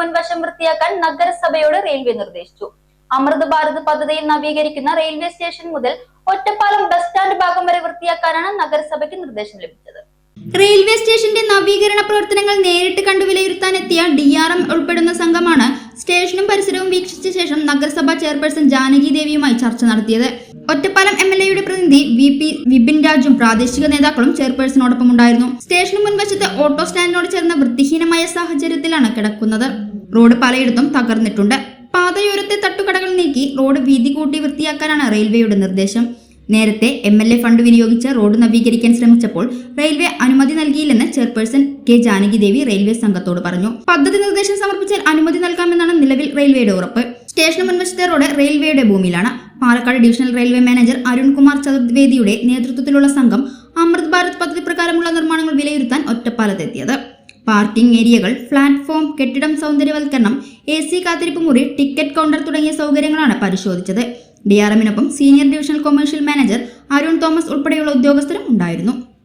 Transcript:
മുൻവശം വൃത്തിയാക്കാൻ നഗരസഭയോട് റെയിൽവേ നിർദ്ദേശിച്ചു. അമൃത് ഭാരത് പദ്ധതിയിൽ നവീകരിക്കുന്ന റെയിൽവേ സ്റ്റേഷൻ മുതൽ ഒറ്റപ്പാലം ബസ് സ്റ്റാൻഡ് ഭാഗം വരെ വൃത്തിയാക്കാനാണ് നഗരസഭയ്ക്ക് നിർദ്ദേശം ലഭിച്ചത്. റെയിൽവേ സ്റ്റേഷന്റെ നവീകരണ പ്രവർത്തനങ്ങൾ നേരിട്ട് കണ്ടു വിലയിരുത്താനെത്തിയ ഡി ആർ എം ഉൾപ്പെടുന്ന സംഘമാണ് സ്റ്റേഷനും പരിസരവും വീക്ഷിച്ച ശേഷം നഗരസഭാ ചെയർപേഴ്സൺ ജാനകി ദേവിയുമായി ചർച്ച നടത്തിയത്. ഒറ്റപ്പാലം എം എൽ എയുടെ പ്രതിനിധി വി പി വിപിൻ രാജും പ്രാദേശിക നേതാക്കളും ചെയർപേഴ്സണോടൊപ്പം ഉണ്ടായിരുന്നു. സ്റ്റേഷന് മുൻവശത്ത് ഓട്ടോ സ്റ്റാൻഡിനോട് ചേർന്ന വൃത്തിഹീനമായ സാഹചര്യത്തിലാണ് കിടക്കുന്നത്. റോഡ് പലയിടത്തും തകർന്നിട്ടുണ്ട്. പാതയോരത്തെ തട്ടുകടകൾ നീക്കി റോഡ് വീതി കൂട്ടി വൃത്തിയാക്കാനാണ് റെയിൽവേയുടെ നിർദ്ദേശം. നേരത്തെ എം എൽ എ ഫണ്ട് വിനിയോഗിച്ച് റോഡ് നവീകരിക്കാൻ ശ്രമിച്ചപ്പോൾ റെയിൽവേ അനുമതി നൽകിയില്ലെന്ന് chairperson K Janaki Devi railway സംഘത്തോട് പറഞ്ഞു. പദ്ധതി നിർദ്ദേശം സമർപ്പിച്ചാൽ അനുമതി നൽകാമെന്നാണ് നിലവിൽ റെയിൽവേയുടെ ഉറപ്പ്. സ്റ്റേഷന് മുൻവശത്തെ റോഡ് റെയിൽവേയുടെ ഭൂമിയിലാണ്. Palakkad divisional railway manager Arunkumar ചതുർവേദിയുടെ നേതൃത്വത്തിലുള്ള സംഘം അമൃത് ഭാരത് പദ്ധതി പ്രകാരമുള്ള നിർമ്മാണങ്ങൾ വിലയിരുത്താൻ ഒറ്റപ്പാലത്തെത്തിയത്. പാർക്കിംഗ് ഏരിയകൾ പ്ലാറ്റ്ഫോം കെട്ടിടം സൗന്ദര്യവൽക്കരണം എ സി കാത്തിരിപ്പ് മുറി ടിക്കറ്റ് കൗണ്ടർ തുടങ്ങിയ സൗകര്യങ്ങളാണ് പരിശോധിച്ചത്. D R എമ്മിനൊപ്പം senior divisional commercial manager Arun Thomas ഉൾപ്പെടെയുള്ള ഉദ്യോഗസ്ഥരും ഉണ്ടായിരുന്നു.